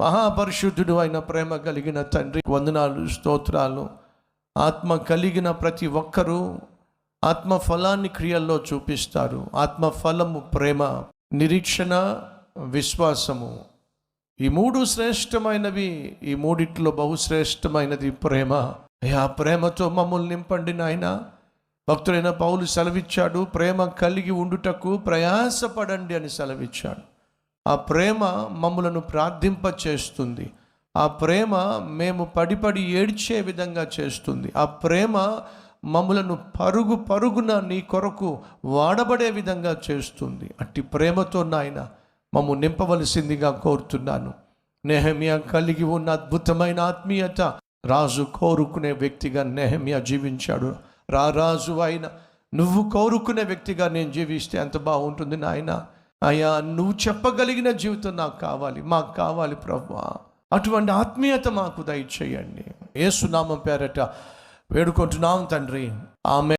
మహాపరిశుద్ధుడు అయిన ప్రేమ కలిగిన తండ్రి వందనాలు స్తోత్రాలు. ఆత్మ కలిగిన ప్రతి ఒక్కరూ ఆత్మ ఫలాన్ని క్రియల్లో చూపిస్తారు. ఆత్మ ఫలము ప్రేమ నిరీక్షణ విశ్వాసము. ఈ మూడు శ్రేష్టమైనవి ఈ మూడిట్లో బహుశ్రేష్టమైనది ప్రేమ. ఆ ప్రేమతో మమ్మల్ని నింపండి నాయన. భక్తులైన పౌలు సెలవిచ్చాడు ప్రేమ కలిగి ఉండుటకు ప్రయాసపడండి అని సెలవిచ్చాడు. ఆ ప్రేమ మమ్మలను ప్రార్థింప చేస్తుంది ఆ ప్రేమ మేము పడిపడి ఏడ్చే విధంగా చేస్తుంది. ఆ ప్రేమ మమ్మలను పరుగు పరుగున నీ కొరకు వాడబడే విధంగా చేస్తుంది. అట్టి ప్రేమతో నాయన మమ్ము నింపవలసిందిగా కోరుతున్నాను. నెహమియా కలిగి ఉన్న అద్భుతమైన ఆత్మీయత రాజు కోరుకునే వ్యక్తిగా నెహమియా జీవించాడు. రా రాజు అయిన నువ్వు కోరుకునే వ్యక్తిగా నేను జీవిస్తే ఎంత బాగుంటుంది నాయనా. అయ్యా నువ్వు చెప్పగలిగిన జీవితం నాకు కావాలి మాకు కావాలి ప్రభా అటువంటి ఆత్మీయత మాకు దయచేయండి. ఏసునామం పేరట వేడుకుంటున్నాం తండ్రి. ఆమె